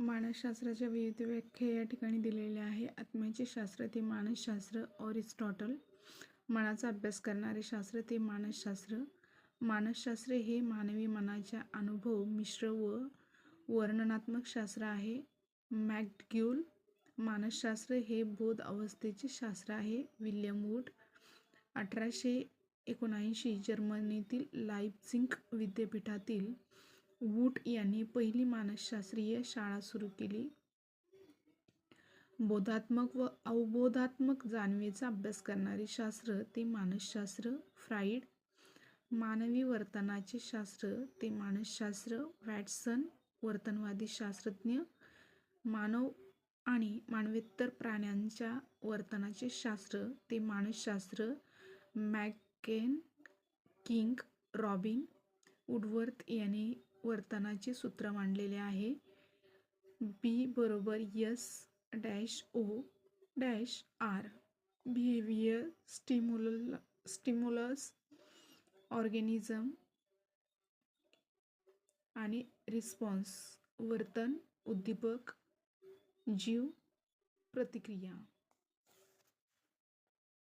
मानसशास्त्राच्या विविध व्याख्या या ठिकाणी दिलेल्या आहे. आत्म्याचे शास्त्र ते मानसशास्त्र. ऑरिस्टॉटल मनाचा अभ्यास करणारे शास्त्र ते मानसशास्त्र. मानसशास्त्र हे मानवी मनाच्या अनुभव मिश्र व वर्णनात्मक शास्त्र आहे. मॅकग्युल मानसशास्त्र हे बोध अवस्थेचे शास्त्र आहे. विल्यम वूड अठराशे एकोणऐंशी जर्मनीतील लाइप्झिग विद्यापीठातील वूट यांनी पहिली मानसशास्त्रीय शाळा सुरू केली. बोधात्मक व अवबोधात्मक जाणवेचा अभ्यास करणारे शास्त्र ते मानसशास्त्र. फ्राईड मानवी वर्तनाचे शास्त्र ते मानसशास्त्र. वॅटसन वर्तनवादी शास्त्रज्ञ. मानव आणि मानवेत्तर प्राण्यांच्या वर्तनाचे शास्त्र ते मानसशास्त्र. मॅककेन किंग रॉबिन वुडवर्थ यांनी वर्तनाचे सूत्र मांडलेले आहे. बी बरोबर S dash O dash R behaviour stimulus stimulus organism आणि रिस्पॉन्स वर्तन उद्दीपक जीव प्रतिक्रिया.